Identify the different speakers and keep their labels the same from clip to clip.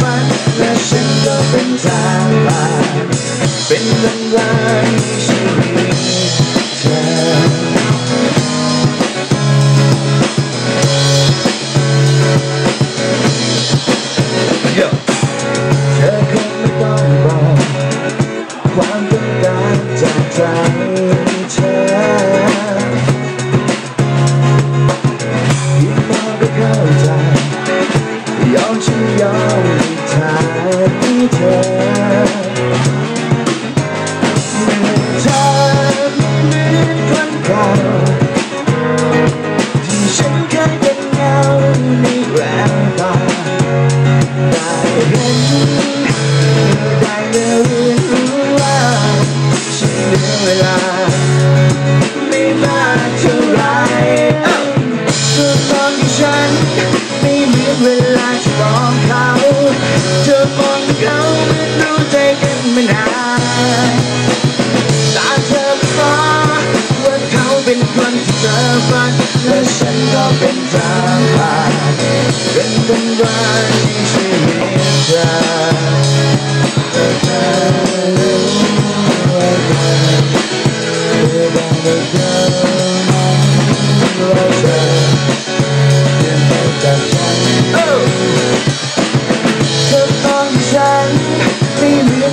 Speaker 1: ฝันและฉันก็เป็นทางผ่านเป็นลำลางชีวิตเธอความต้องการจากใจ เวลาจะมองเขาเธอมองเขาไม่รู้ใจกันมานานตาเธอฟ้าว่าเขาเป็นคนที่เธอฝันและฉันก็เป็นเรา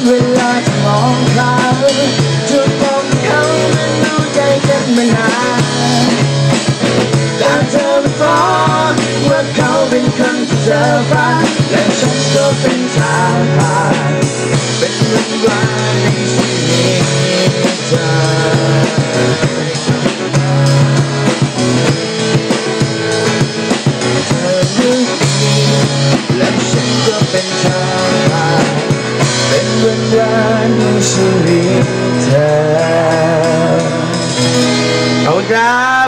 Speaker 1: เวลาจะมองเขาเธอบอกเขานั้นรู้ใจกันมานานแต่เธอไม่ฟ้องว่าเขาเป็นคนที่เธอฝันและฉันก็เป็นทางผ่านเป็นวันวาวในชีวิต 눈 실리